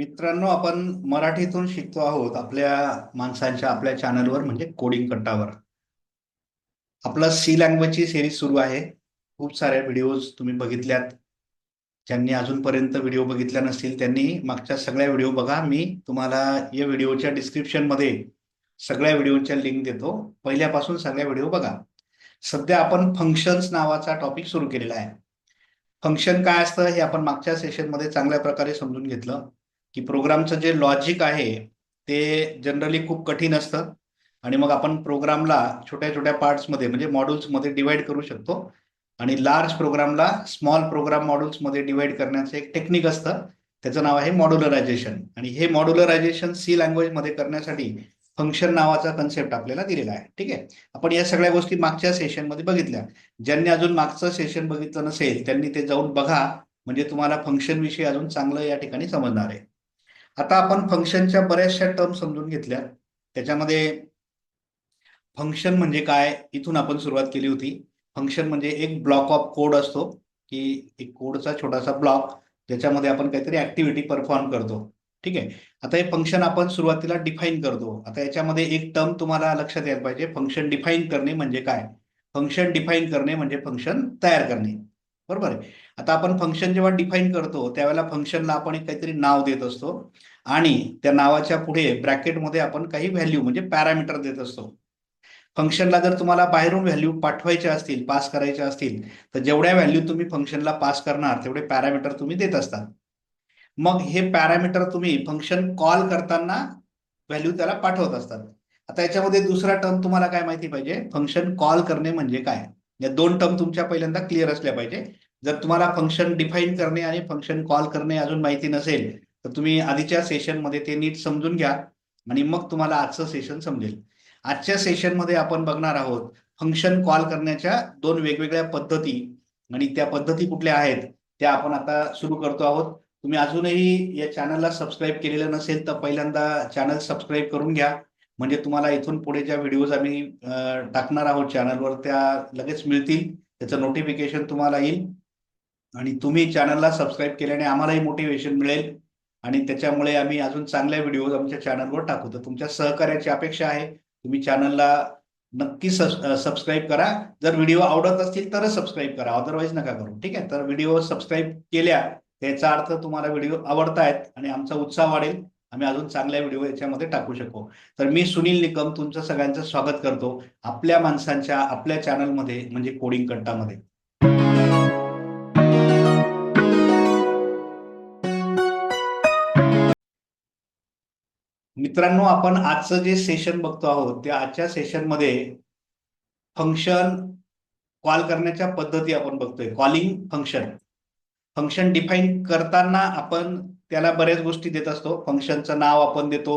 मित्रांनो आपण मराठीतून शिकतो आहोत आपल्या माणसांच्या आपल्या चॅनलवर म्हणजे कोडिंग कट्टावर. आपलं सी लँग्वेजची सिरीज सुरू आहे. खूप साऱ्या व्हिडिओज तुम्ही बघितल्यात. ज्यांनी अजूनपर्यंत व्हिडिओ बघितल्या नसतील त्यांनी मागच्या सगळ्या व्हिडिओ बघा. मी तुम्हाला या व्हिडिओच्या डिस्क्रिप्शनमध्ये सगळ्या व्हिडिओच्या लिंक देतो. पहिल्यापासून सगळ्या व्हिडिओ बघा. सध्या आपण फंक्शन्स नावाचा टॉपिक सुरू केलेला आहे. फंक्शन काय असतं हे आपण मागच्या सेशनमध्ये चांगल्या प्रकारे समजून घेतलं. की प्रोग्रामचं जे लॉजिक आहे ते जनरली खूप कठीण असतं. आणि मग आपण प्रोग्रामला छोट्या छोट्या पार्ट्समध्ये म्हणजे मॉड्यूल्समध्ये डिवाइड करू शकतो. आणि लार्ज प्रोग्रामला स्मॉल प्रोग्राम मॉड्यूल्समध्ये डिवाइड करण्याचं एक टेक्निक असतं. त्याचं नाव आहे मॉड्युलरायझेशन आणि हे मॉड्युलरायझेशन सी लँग्वेजमध्ये करण्यासाठी फंक्शन नावाचा कन्सेप्ट आपल्याला दिलेला आहे. ठीक आहे? आपण या सगळ्या गोष्टी मागच्या सेशनमध्ये बघितल्या. ज्यांनी अजून मागचं सेशन बघितलं नसेल त्यांनी ते जाऊन बघा. म्हणजे तुम्हाला फंक्शन विषयी अजून चांगलं या ठिकाणी समजणार आहे. आता आपण फंक्शनच्या बऱ्याचशा टर्म समजून घेतल्या. त्याच्यामध्ये फंक्शन म्हणजे काय? इथून आपण सुरुवात केली होती. फंक्शन म्हणजे एक ब्लॉक ऑफ कोड असतो की एक कोडचा छोटासा ब्लॉक ज्याच्यामध्ये आपण काहीतरी ऍक्टिव्हिटी परफॉर्म करतो. ठीक आहे? आता हे फंक्शन आपण सुरुवातीला डिफाईन करतो. आता याच्यामध्ये एक टर्म तुम्हाला लक्षात यायला पाहिजे. फंक्शन डिफाईन करणे म्हणजे काय? फंक्शन डिफाईन करणे म्हणजे फंक्शन तयार करणे. बरोबर आहे? आता आपण फंक्शन जेव्हा डिफाईन करतो त्यावेळेला फंक्शनला आपण एक काहीतरी नाव देत असतो. आणि त्या नावाच्या पुढे ब्रॅकेटमध्ये आपण काही व्हॅल्यू म्हणजे पॅरामीटर देत असतो. फंक्शनला जर तुम्हाला बाहेरून व्हॅल्यू पाठवायच्या असतील पास करायच्या असतील तर जेवढ्या व्हॅल्यू तुम्ही फंक्शनला पास करणार तेवढे पॅरामीटर तुम्ही देत असता. मग हे पॅरामीटर तुम्ही फंक्शन कॉल करताना व्हॅल्यू त्याला पाठवत असतात. आता याच्यामध्ये दुसरा टर्म तुम्हाला काय माहिती पाहिजे? फंक्शन कॉल करणे म्हणजे काय? या दोन टर्म तुमच्या पहिल्यांदा क्लिअर असल्या पाहिजे. जर तुम्हाला फंक्शन डिफाईन करणे आणि फंक्शन कॉल करणे अजून माहिती नसेल तर तुम्ही आधीच्या सेशनमध्ये ते नीट समजून घ्या आणि मग तुम्हाला आजचं सेशन समजेल. आजच्या सेशनमध्ये आपण बघणार आहोत फंक्शन कॉल करण्याच्या दोन वेगवेगळ्या पद्धती आणि त्या पद्धती कुठल्या आहेत त्या आपण आता सुरू करतो आहोत. तुम्ही अजूनही या चॅनलला सबस्क्राईब केलेलं नसेल तर पहिल्यांदा चॅनल सबस्क्राईब करून घ्या. म्हणजे तुम्हाला इथून पुढे ज्या व्हिडिओज आम्ही टाकणार आहोत चॅनलवर त्या लगेच मिळतील. त्याचं नोटिफिकेशन तुम्हाला येईल. आणि तुम्ही चॅनलला सबस्क्राईब केल्याने आम्हालाही मोटिवेशन मिळेल. आणि त्याच्यामुळे आम्ही अजून चांगल्या व्हिडिओज आमच्या चॅनलवर टाकू. तर तुमच्या सहकार्याची अपेक्षा आहे. तुम्ही चॅनलला नक्की सबस्क्राईब करा. जर व्हिडिओ आवडत असतील तरच सबस्क्राईब करा. अदरवाईज नका करू. ठीक आहे? तर व्हिडिओ सबस्क्राईब केल्या त्याचा अर्थ तुम्हाला व्हिडिओ आवडतायत आणि आमचा उत्साह वाढेल. आम्ही अजून चांगल्या व्हिडिओ याच्यामध्ये टाकू शकू. तर मी सुनील निकम तुमचं सगळ्यांचं स्वागत करतो. आपल्या माणसांच्या आपल्या चॅनलमध्ये म्हणजे कोडिंग कट्टामध्ये मित्रांनो आपण आजचं जे सेशन बघतो आहोत त्या आजच्या सेशनमध्ये फंक्शन कॉल करण्याच्या पद्धती आपण बघतोय. कॉलिंग फंक्शन फंक्शन डिफाईन करताना आपण त्याला बऱ्याच गोष्टी देत असतो. फंक्शनचं नाव आपण देतो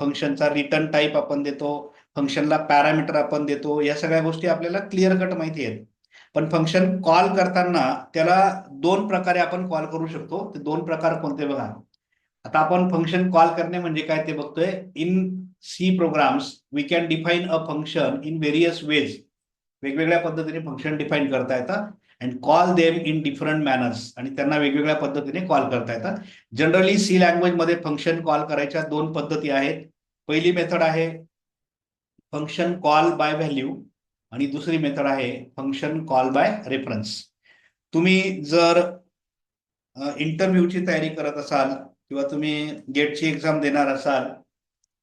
फंक्शनचा रिटर्न टाईप आपण देतो फंक्शनला पॅरामीटर आपण देतो या सगळ्या गोष्टी आपल्याला क्लिअर कट माहिती आहेत. पण फंक्शन कॉल करताना त्याला दोन प्रकारे आपण कॉल करू शकतो. ते दोन प्रकार कोणते बघा. आता आपण फंक्शन कॉल करणे म्हणजे काय ते बघतोय. In C programs we can define a function in various ways वेगवेगळ्या पद्धतीने फंक्शन डिफाईन करता येतं and call them in different manners आणि त्यांना वेगवेगळ्या पद्धतीने कॉल करता येतात. जनरली सी लँग्वेजमध्ये फंक्शन कॉल करायच्या दोन पद्धती आहेत. पहिली मेथड आहे फंक्शन कॉल बाय व्हॅल्यू आणि दुसरी मेथड आहे फंक्शन कॉल बाय रेफरन्स तुम्ही जर इंटरव्ह्यूची तयारी करत असाल किंवा तुम्ही गेटची एक्झाम देणार असाल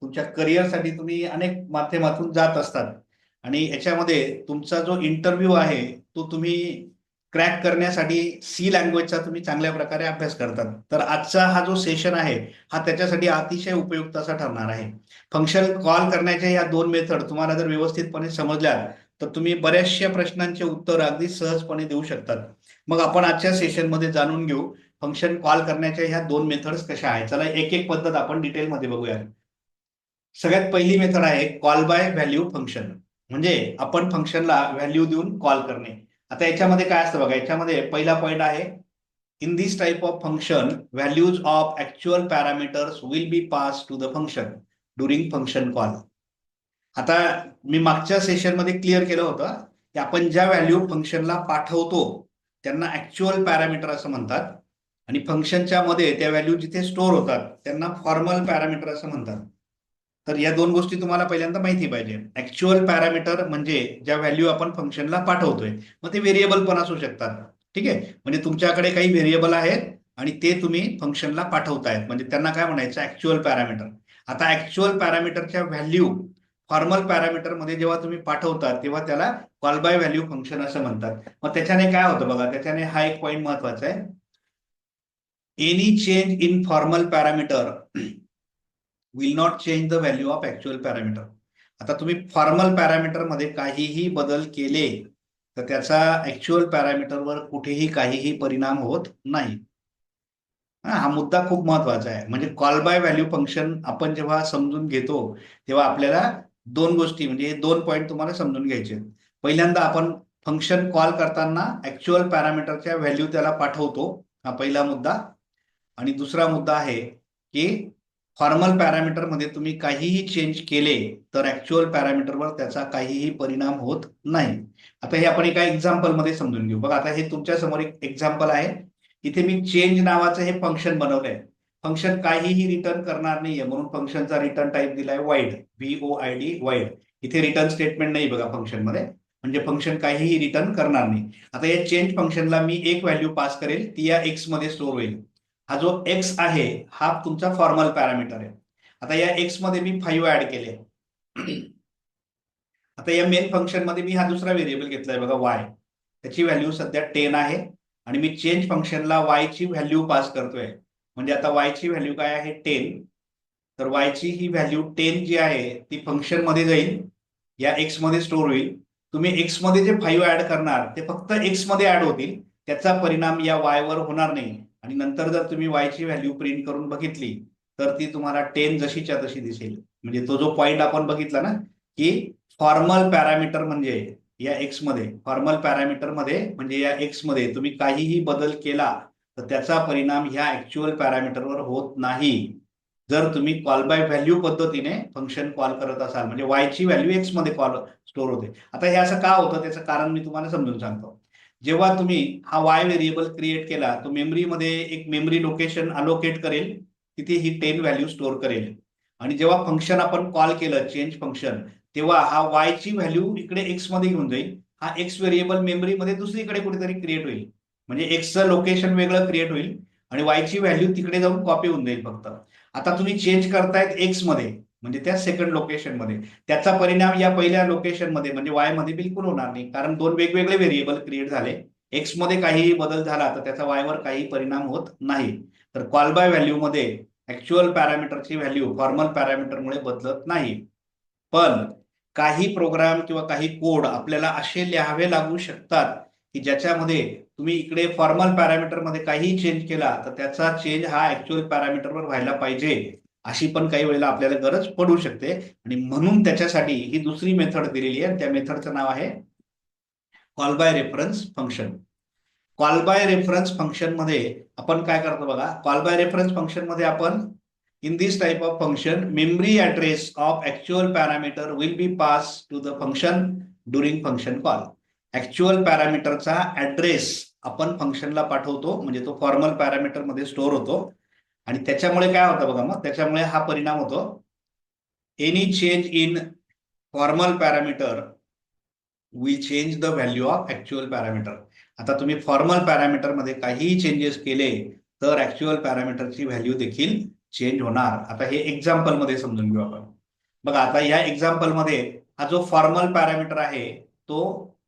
तुमच्या करिअरसाठी तुम्ही अनेक माध्यमातून जात असतात. आणि याच्यामध्ये तुमचा जो इंटरव्ह्यू आहे तो तुम्ही क्रॅक करण्यासाठी सी लँग्वेजचा तुम्ही चांगल्या प्रकारे अभ्यास करतात. तर आजचा हा जो सेशन आहे हा त्याच्यासाठी अतिशय उपयुक्त असा ठरणार आहे. फंक्शन कॉल करण्याच्या या दोन मेथड तुम्हाला जर व्यवस्थितपणे समजल्या तर तुम्ही बऱ्याचशा प्रश्नांचे उत्तर अगदी सहजपणे देऊ शकतात. मग आपण आजच्या सेशनमध्ये जाणून घेऊ फंक्शन कॉल करण्याच्या ह्या दोन मेथड्स कशा आहेत? चला एक एक पद्धत आपण डिटेलमध्ये बघूया सगळ्यात पहिली मेथड आहे कॉल बाय व्हॅल्यू फंक्शन म्हणजे आपण फंक्शनला व्हॅल्यू देऊन कॉल करणे. आता याच्यामध्ये काय असतं बघा याच्यामध्ये पहिला पॉईंट आहे in this type of function values of actual parameters will be pass to the function during function call आता मी मागच्या सेशनमध्ये क्लिअर केलं होतं की आपण ज्या व्हॅल्यू फंक्शनला पाठवतो त्यांना ऍक्च्युअल पॅरामीटर असं म्हणतात. आणि फंक्शनच्या मध्ये त्या व्हॅल्यू जिथे स्टोअर होतात त्यांना फॉर्मल पॅरामीटर असं म्हणतात. तर या दोन गोष्टी तुम्हाला पहिल्यांदा माहिती पाहिजे. ऍक्च्युअल पॅरामीटर म्हणजे ज्या व्हॅल्यू आपण फंक्शनला पाठवतोय मग ते व्हेरिएबल पण असू शकतात. ठीक आहे? म्हणजे तुमच्याकडे काही व्हेरिएबल आहेत आणि ते तुम्ही फंक्शनला पाठवतायत. म्हणजे त्यांना काय म्हणायचं? ऍक्च्युअल पॅरामीटर आता ऍक्च्युअल पॅरामीटरच्या व्हॅल्यू फॉर्मल पॅरामीटरमध्ये जेव्हा तुम्ही पाठवता तेव्हा त्याला कॉल बाय व्हॅल्यू फंक्शन असं म्हणतात. मग त्याच्याने काय होतं बघा? त्याच्याने हा एक पॉईंट महत्त्वाचा आहे. Any change in formal parameter will not change the value of actual parameter आता तुम्ही फॉर्मल पॅरामीटरमध्ये काहीही बदल केले तर त्याचा ऍक्च्युअल पॅरामीटरवर कुठेही काहीही परिणाम होत नाही. हा मुद्दा खूप महत्त्वाचा आहे. म्हणजे कॉल बाय व्हॅल्यू फंक्शन आपण जेव्हा समजून घेतो तेव्हा आपल्याला दोन गोष्टी म्हणजे हे दोन पॉईंट तुम्हाला समजून घ्यायचे पहिल्यांदा आपण फंक्शन कॉल करताना ऍक्च्युअल पॅरामीटरच्या व्हॅल्यू त्याला पाठवतो. हा पहिला मुद्दा. आणि दुसरा मुद्दा आहे की फॉर्मल पॅरामीटरमध्ये तुम्ही काहीही चेंज केले तर ऍक्च्युअल पॅरामीटरवर त्याचा काहीही परिणाम होत नाही. आता हे आपण एका एक्झाम्पलमध्ये समजून घेऊ. बघा आता हे तुमच्यासमोर एक एक्झाम्पल आहे. इथे मी चेंज नावाचं हे फंक्शन बनवलंय. फंक्शन काहीही रिटर्न करणार नाहीये म्हणून फंक्शनचा रिटर्न टाईप दिलाय void V O I D void इथे रिटर्न स्टेटमेंट नाही बघा फंक्शनमध्ये म्हणजे फंक्शन काहीही रिटर्न करणार नाही. आता या चेंज फंक्शनला मी एक व्हॅल्यू पास करेल ती या एक्समध्ये स्टोअर होईल. हा जो एक्स आहे हा तुमचा फॉर्मल पॅरामीटर आहे. आता या एक्समध्ये मी फाईव्ह ऍड केले. आता या मेन फंक्शनमध्ये मी हा दुसरा व्हेरिएबल घेतलाय बघा वाय त्याची व्हॅल्यू सध्या टेन आहे आणि मी चेंज फंक्शनला वाय ची व्हॅल्यू पास करतोय. म्हणजे आता वाय ची व्हॅल्यू काय आहे? टेन तर वाय ची ही व्हॅल्यू टेन जी आहे ती फंक्शनमध्ये जाईल. या एक्समध्ये स्टोर होईल. तुम्ही एक्समध्ये जे फाईव्ह ऍड करणार ते फक्त एक्समध्ये ऍड होतील. त्याचा परिणाम या वाय वर होणार नाही. आणि नंतर जर तुम्ही वाय ची व्हॅल्यू प्रिंट करून बघितली तर ती तुम्हाला टेन जशीच्या तशी दिसेल. म्हणजे तो जो पॉईंट आपण बघितला ना की फॉर्मल पॅरामीटर म्हणजे या एक्समध्ये फॉर्मल पॅरामीटरमध्ये म्हणजे या एक्समध्ये तुम्ही काहीही बदल केला तर त्याचा परिणाम ह्या ऍक्च्युअल पॅरामीटरवर होत नाही. जर तुम्ही कॉल बाय व्हॅल्यू पद्धतीने फंक्शन कॉल करत असाल म्हणजे वाय ची व्हॅल्यू एक्समध्ये कॉल स्टोअर होते. आता हे असं का होतं त्याचं कारण मी तुम्हाला समजून सांगतो. जेव्हा तुम्ही हा वाय व्हेरिएबल क्रिएट केला तो मेमरीमध्ये एक मेमरी लोकेशन अलोकेट करेल तिथे ही टेन व्हॅल्यू स्टोअर करेल. आणि जेव्हा फंक्शन आपण कॉल केलं चेंज फंक्शन तेव्हा हा वाय ची व्हॅल्यू इकडे एक्समध्ये घेऊन जाईल. हा एक्स व्हेरिएबल मेमरीमध्ये दुसरीकडे कुठेतरी क्रिएट होईल. म्हणजे एक्सचं लोकेशन वेगळं क्रिएट होईल आणि वाय ची व्हॅल्यू तिकडे जाऊन कॉपी होऊन जाईल फक्त. आता तुम्ही चेंज करतायत एक्समध्ये. म्हणजे त्या सेकंड लोकेशनमध्ये त्याचा परिणाम या पहिल्या लोकेशनमध्ये म्हणजे वायमध्ये बिलकुल होणार नाही. कारण दोन वेगवेगळे व्हेरिएबल क्रिएट झाले. एक्समध्ये काहीही बदल झाला तर त्याचा वायवर काही परिणाम होत नाही. तर कॉल बाय व्हॅल्यूमध्ये ऍक्च्युअल पॅरामीटरची व्हॅल्यू फॉर्मल पॅरामीटरमुळे बदलत नाही. पण काही प्रोग्राम किंवा काही कोड आपल्याला असे लिहावे लागू शकतात की ज्याच्यामध्ये तुम्ही इकडे फॉर्मल पॅरामीटरमध्ये काही चेंज केला तर त्याचा चेंज हा ऍक्च्युअल पॅरामीटरवर व्हायला पाहिजे. अशी पण काही वेळेला आपल्याला गरज पडू शकते. आणि म्हणून त्याच्यासाठी ही दुसरी मेथड दिलेली आहे. त्या मेथडचं नाव आहे call by reference function call by reference फंक्शनमध्ये आपण काय करतो बघा? कॉल बाय रेफरन्स फंक्शनमध्ये आपण in this type of function memory address of actual parameter will be pass to the function during function call actual पॅरामीटरचा address आपण फंक्शनला पाठवतो. म्हणजे तो फॉर्मल पॅरामीटरमध्ये स्टोअर होतो. आणि त्याच्यामुळे काय होतं बघा मग त्याच्यामुळे हा परिणाम होतो. Any change in formal parameter we change the value of actual parameter आता तुम्ही फॉर्मल पॅरामीटरमध्ये काहीही चेंजेस केले तर ऍक्च्युअल पॅरामीटरची व्हॅल्यू देखील चेंज होणार. आता हे एक्झाम्पलमध्ये समजून घेऊ आपण. बघा आता या एक्झाम्पलमध्ये हा जो फॉर्मल पॅरामीटर आहे तो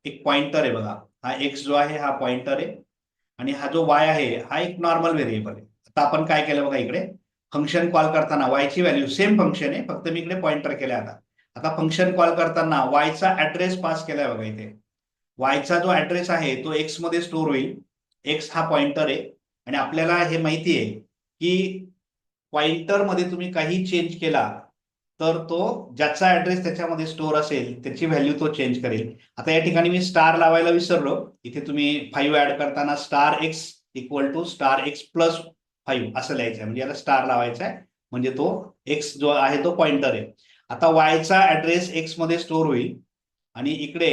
एक पॉइंटर आहे बघा. हा एक्स जो आहे हा पॉइंटर आहे. आणि हा जो वाय आहे हा एक नॉर्मल व्हेरिएबल आहे. तर आपण काय केलं बघा इकडे? फंक्शन कॉल करताना वाय ची व्हॅल्यू सेम फंक्शन आहे फक्त मी इकडे पॉइंटर केले आता. आता फंक्शन कॉल करताना वायचा ऍड्रेस पास केलाय बघा इथे. वायचा जो ऍड्रेस आहे तो एक्समध्ये स्टोर होईल. एक्स हा पॉइंटर आहे. आणि आपल्याला हे माहिती आहे की पॉइंटरमध्ये तुम्ही काही चेंज केला तर तो ज्याचा ऍड्रेस त्याच्यामध्ये स्टोअर असेल त्याची व्हॅल्यू तो चेंज करेल. आता या ठिकाणी मी स्टार लावायला विसरलो. इथे तुम्ही फाईव्ह ऍड करताना star X equal to star X plus five असं लिहायचं आहे म्हणजे याला स्टार लावायचा आहे म्हणजे तो एक्स जो आहे तो पॉइंटर आहे. आता वायचा ऍड्रेस एक्समध्ये स्टोअर होईल. आणि इकडे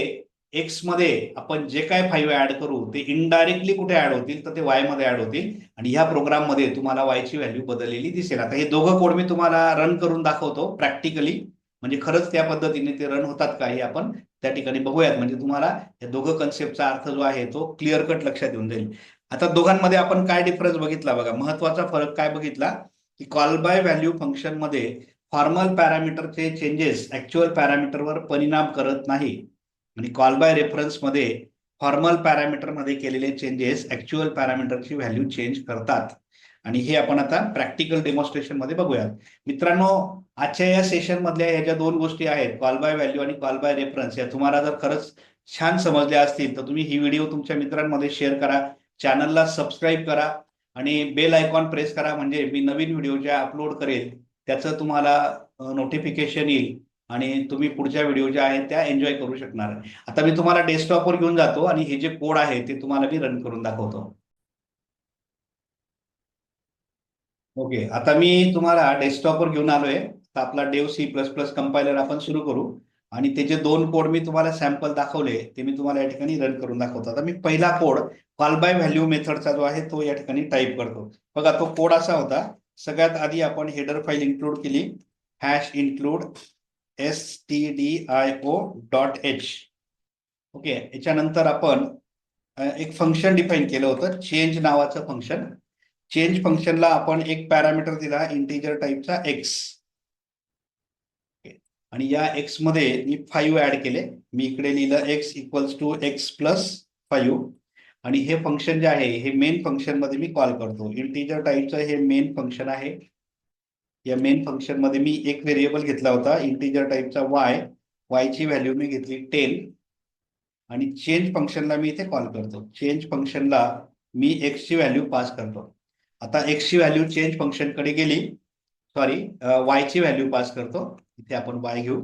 एक्समध्ये आपण जे काय फाईव्ह ऍड करू ते इनडायरेक्टली कुठे ऍड होतील तर ते वायमध्ये ऍड होतील. आणि ह्या प्रोग्राममध्ये तुम्हाला वायची व्हॅल्यू बदललेली दिसेल. आता हे दोघं कोड मी तुम्हाला रन करून दाखवतो प्रॅक्टिकली म्हणजे खरंच त्या पद्धतीने ते रन होतात का हे आपण त्या ठिकाणी बघूयात. म्हणजे तुम्हाला या दोघं कन्सेप्टचा अर्थ जो आहे तो क्लिअर कट लक्षात येऊन जाईल. आता दोघांमध्ये आपण काय डिफरन्स बघितला बघा? महत्त्वाचा फरक काय बघितला? की कॉल बाय व्हॅल्यू फंक्शनमध्ये फॉर्मल पॅरामीटरचे चेंजेस ऍक्च्युअल पॅरामीटरवर परिणाम करत नाही. आणि कॉल बाय रेफरन्समध्ये फॉर्मल पॅरामीटरमध्ये केलेले चेंजेस ऍक्च्युअल पॅरामीटरची व्हॅल्यू चेंज करतात. आणि हे आपण आता प्रॅक्टिकल डेमॉन्स्ट्रेशनमध्ये बघूयात. मित्रांनो आजच्या या सेशन मधल्या ह्या ज्या दोन गोष्टी आहेत कॉल बाय व्हॅल्यू आणि कॉल बाय रेफरन्स या तुम्हाला जर खरंच छान समजल्या असतील तर तुम्ही ही व्हिडिओ तुमच्या मित्रांमध्ये शेअर करा. चॅनलला सबस्क्राईब करा आणि बेल आयकॉन प्रेस करा म्हणजे मी नवीन व्हिडिओ ज्या अपलोड करेल त्याचं तुम्हाला नोटिफिकेशन येईल आणि तुम्ही पुढच्या व्हिडिओ ज्या आहेत त्या एन्जॉय करू शकणार. आता मी तुम्हाला डेस्कटॉपवर घेऊन जातो आणि हे जे कोड आहे ते तुम्हाला मी रन करून दाखवतो. ओके आता मी तुम्हाला डेस्कटॉपवर घेऊन आलोय. तर आपला Dev C plus plus compiler आपण सुरू करू. आणि त्याचे दोन कोड मी तुम्हाला सॅम्पल दाखवले ते मी तुम्हाला या ठिकाणी रन करून दाखवतो. आता मी पहिला कोड कॉल बाय व्हॅल्यू मेथडचा जो आहे तो या ठिकाणी टाईप करतो. बघा तो कोड असा होता सगळ्यात आधी आपण हेडर फाईल इन्क्लूड केली. Hash include S T D I O dot H okay याच्यानंतर आपण एक फंक्शन डिफाईन केलं होतं चेंज नावाचं फंक्शन चेंज फंक्शनला आपण एक पॅरामीटर दिला इंटिजर टाईपचा एक्स आणि या एक्समध्ये मी फाईव्ह ऍड केले. मी इकडे लिहिलं X equals to X plus five आणि हे फंक्शन जे आहे हे मेन फंक्शनमध्ये मी कॉल करतो. इंटीजर टाईपचं हे मेन फंक्शन आहे. या मेन फंक्शनमध्ये मी एक व्हेरिएबल घेतला होता इंटीजर टाईपचा वाय वायची व्हॅल्यू मी घेतली टेन आणि चेंज फंक्शनला मी इथे कॉल करतो. चेंज फंक्शनला मी एक्सची व्हॅल्यू पास करतो. आता एक्सची व्हॅल्यू चेंज फंक्शनकडे गेली. सॉरी वायची व्हॅल्यू पास करतो. इथे आपण वाय घेऊ.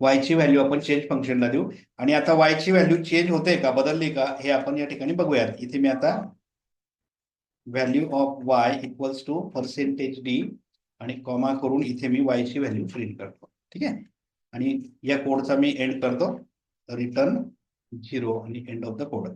वायची व्हॅल्यू आपण चेंज फंक्शनला देऊ. आणि आता वायची व्हॅल्यू चेंज होते का बदलली का हे आपण या ठिकाणी बघूयात. इथे मी आता value of Y equals to percentage D आणि कॉमा करून इथे मी वायची व्हॅल्यू प्रिंट करतो. ठीक आहे? आणि या कोडचा मी एंड करतो. रिटर्न झिरो आणि end of the code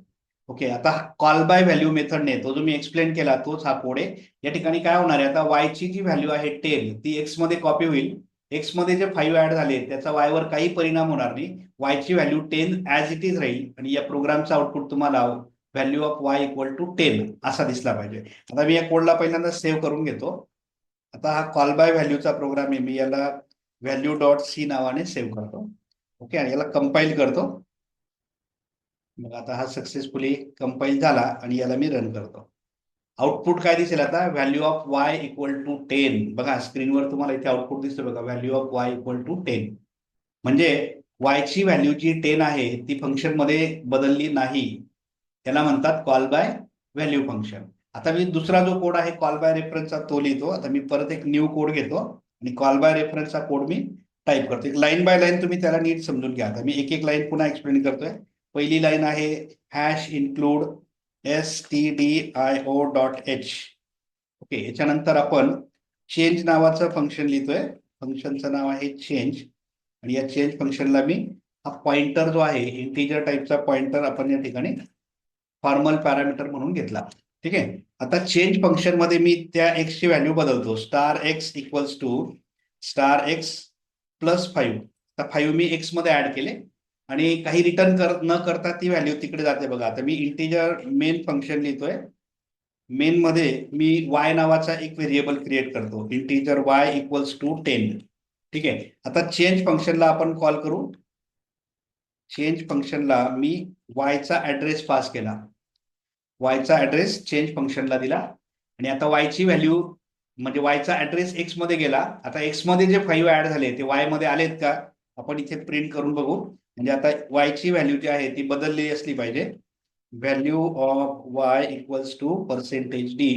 okay आता कॉल बाय व्हॅल्यू मेथडने तो जो मी एक्सप्लेन केला तोच हा कोड आहे. या ठिकाणी काय होणार आहे? आता वायची जी व्हॅल्यू आहे टेन ती एक्समध्ये कॉपी होईल. एक्समध्ये जे फाईव्ह ऍड झाले त्याचा वायवर काही परिणाम होणार नाही. वायची value ten as it is राहील. आणि या प्रोग्रामचा आउटपुट तुम्हाला value of Y equal to ten असा दिसला पाहिजे. आता मी या कोडला पहिल्यांदा सेव्ह करून घेतो. आता हा कॉल बाय व्हॅल्यूचा प्रोग्राम आहे. मी याला व्हॅल्यू डॉट सी नावाने सेव्ह करतो. ओके आणि याला कंपाईल करतो. मग आता हा सक्सेसफुली कंपाईल झाला आणि याला मी रन करतो. आउटपुट काय दिसेल आता? Value of Y equal to ten बघा स्क्रीनवर तुम्हाला इथे आउटपुट दिसतो बघा. Value of Y equal to ten म्हणजे वायची व्हॅल्यू जी टेन आहे ती फंक्शनमध्ये बदलली नाही. त्याला म्हणतात कॉल बाय व्हॅल्यू फंक्शन आता मी दुसरा जो कोड आहे कॉल बाय रेफरन्सचा तो लिहितो. आता मी परत एक न्यू कोड घेतो आणि कॉल बाय रेफरन्सचा कोड मी टाईप करतो. लाईन बाय लाईन तुम्ही त्याला नीट समजून घ्या. आता मी एक एक लाईन पुन्हा एक्सप्लेन करतोय. पहिली लाईन आहे hash include S T D I O dot H okay याच्यानंतर आपण चेंज नावाचं फंक्शन लिहितोय. फंक्शनचं नाव आहे चेंज आणि या चेंज फंक्शनला मी हा पॉइंटर जो आहे इंटिजर टाईपचा पॉइंटर आपण या ठिकाणी फॉर्मल पॅरामीटर म्हणून घेतला. ठीक आहे? आता चेंज फंक्शनमध्ये मी त्या एक्सची व्हॅल्यू बदलतो. Star X equals to star X plus five आता फाईव्ह मी एक्समध्ये ऍड केले. आणि काही रिटर्न कर न करता ती व्हॅल्यू तिकडे जाते बघा. आता मी इंटिजर मेन फंक्शन लिहितोय. मेन मध्ये मी वाय नावाचा एक व्हेरिएबल क्रिएट करतो. Integer Y equals to ten ठीक आहे? आता चेंज फंक्शनला आपण कॉल करू. चेंज फंक्शनला मी वायचा ऍड्रेस पास केला. वायचा ऍड्रेस चेंज फंक्शनला दिला. आणि आता वायची व्हॅल्यू म्हणजे वायचा ऍड्रेस एक्समध्ये गेला. आता एक्समध्ये जे फाईव्ह ऍड झाले ते वायमध्ये आलेत का? आपण इथे प्रिंट करून बघू. म्हणजे आता वायची व्हॅल्यू जी आहे ती बदललेली असली पाहिजे. Value of Y equals to percentage D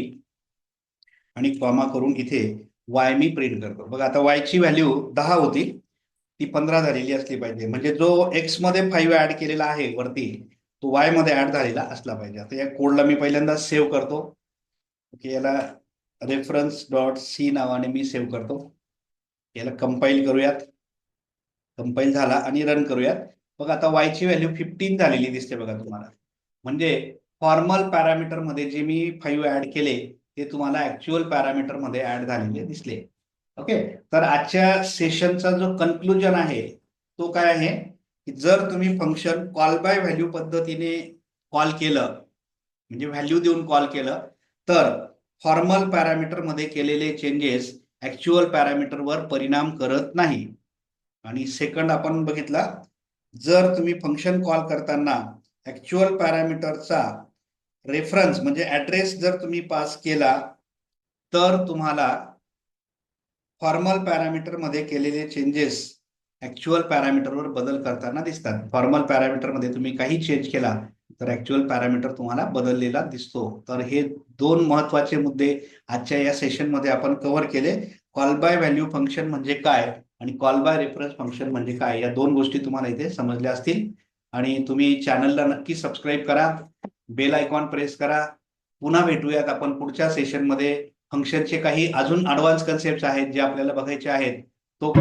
आणि कॉमा करून इथे वाय मी प्रिंट करतो. बघा आता वायची व्हॅल्यू दहा होती. ती पंधरा झालेली असली पाहिजे. म्हणजे जो एक्समध्ये फाईव्ह ऍड केलेला आहे वरती तो वायमध्ये ऍड झालेला असला पाहिजे. आता या कोडला मी पहिल्यांदा सेव्ह करतो. ओके याला रेफरन्स डॉट सी नावाने मी सेव्ह करतो. याला कंपाईल करूयात. कंपाईल झाला आणि रन करूयात. बघा आता वायची व्हॅल्यू फिफ्टीन झालेली दिसते बघा तुम्हाला. म्हणजे फॉर्मल पॅरामीटरमध्ये जे मी फाईव्ह ऍड केले ते तुम्हाला ऍक्च्युअल पॅरामीटरमध्ये ऍड झालेले दिसले. ओके तर आजच्या सेशनचा जो कन्क्लुजन आहे तो काय आहे? की जर तुम्ही फंक्शन कॉल बाय व्हॅल्यू पद्धतीने कॉल केलं म्हणजे व्हॅल्यू देऊन कॉल केलं तर फॉर्मल पॅरामीटरमध्ये केलेले चेंजेस ऍक्च्युअल पॅरामीटरवर परिणाम करत नाही. आणि सेकंड आपण बघितला जर तुम्ही फंक्शन कॉल करताना ऍक्च्युअल पॅरामीटरचा रेफरन्स म्हणजे ऍड्रेस जर तुम्ही पास केला तर तुम्हाला फॉर्मल पॅरामीटरमध्ये केलेले चेंजेस ऍक्च्युअल पॅरामीटरवर बदल करताना दिसतात. फॉर्मल पॅरामीटरमध्ये तुम्ही काही चेंज केला तर ऍक्च्युअल पॅरामीटर तुम्हाला बदललेला दिसतो. तर हे दोन महत्त्वाचे मुद्दे आजच्या या सेशनमध्ये आपण कव्हर केले. कॉल बाय व्हॅल्यू फंक्शन म्हणजे काय? आणि कॉल बाय रेफरन्स फंक्शन म्हणजे काय? या दोन गोष्टी तुम्हाला इथे समजल्या असतील. आणि तुम्ही चॅनलला नक्की सबस्क्राईब करा. बेल आयकॉन प्रेस करा. पुन्हा भेटूयात आपण पुढच्या सेशनमध्ये फंक्शनचे काही अजून ॲडव्हान्स कन्सेप्ट आहेत जे आपल्याला बघायचे आहेत. तो